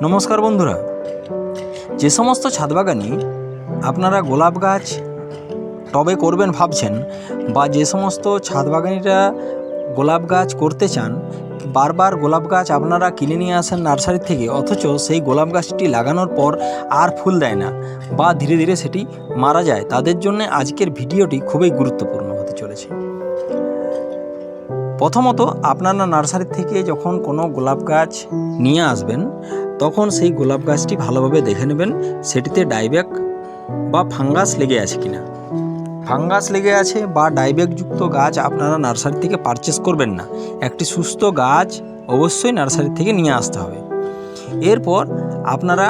নমস্কার বন্ধুরা। যে সমস্ত ছাদ বাগানি আপনারা গোলাপ গাছ টবে করবেন ভাবছেন বা যে সমস্ত ছাদ বাগানিরা গোলাপ গাছ করতে চান, বারবার গোলাপ গাছ আপনারা কিনে নিয়ে আসেন নার্সারি থেকে, অথচ সেই গোলাপ গাছটি লাগানোর পর আর ফুল দেয় না বা ধীরে ধীরে সেটি মারা যায়। তাদের জন্য আজকের ভিডিওটি খুবই গুরুত্বপূর্ণ হতে চলেছে। প্রথমত আপনারা নার্সারি থেকে যখন কোনো গোলাপ গাছ নিয়ে আসবেন তখন সেই গোলাপ গাছটি ভালোভাবে দেখে নেবেন সেটিতে ডাইব্যাক বা ফাঙ্গাস লেগে আছে কিনা। ফাঙ্গাস লেগে আছে বা ডাইব্যাকযুক্ত গাছ আপনারা নার্সারি থেকে পারচেস করবেন না। একটি সুস্থ গাছ অবশ্যই নার্সারি থেকে নিয়ে আসতে হবে। এরপর আপনারা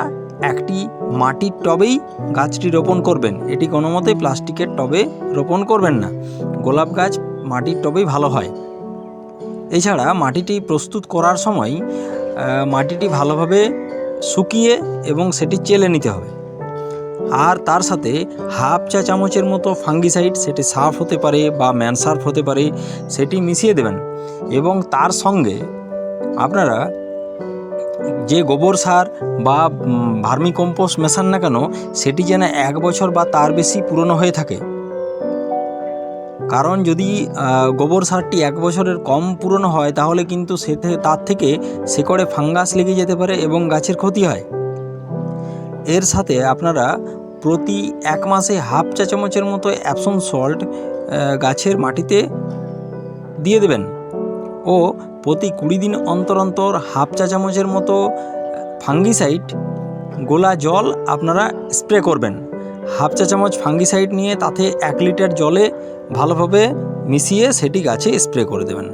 একটি মাটির টবেই গাছটি রোপণ করবেন। এটি কোনো মতেই প্লাস্টিকের টবে রোপণ করবেন না। গোলাপ গাছ মাটির টবেই ভালো হয়। এছাড়া মাটিটি প্রস্তুত করার সময় মাটিটি ভালোভাবে শুকিয়ে এবং সেটি চেলে নিতে হবে। আর তার সাথে হাফ চা চামচের মতো ফাঙ্গিসাইড সেটি সার্ফ হতে পারে বা ম্যানসার্ফ হতে পারে, সেটি মিশিয়ে দেবেন। এবং তার সঙ্গে আপনারা যে গোবর সার বা ভার্মি কম্পোস্ট মেশান না কেন, সেটি যেন এক বছর বা তার বেশি পুরনো হয়ে থাকে। কারণ যদি গোবর সারটি এক বছরের কম পুরনো হয়, তাহলে কিন্তু সে তার থেকে শেকড়ে ফাঙ্গাস লেগে যেতে পারে এবং গাছের ক্ষতি হয়। এর সাথে আপনারা প্রতি এক মাসে হাফ চা চামচের মতো অ্যাপসন সল্ট গাছের মাটিতে দিয়ে দেবেন ও প্রতি কুড়ি দিন অন্তর অন্তর হাফ চা চামচের মতো ফাঙ্গিসাইড, গোলা জল আপনারা স্প্রে করবেন। হাফ চা চামচ ফাঙ্গিসাইড নিয়ে তাতে এক লিটার জলে ভালোভাবে মিশিয়ে সেটি গাছে স্প্রে করে দেবেন।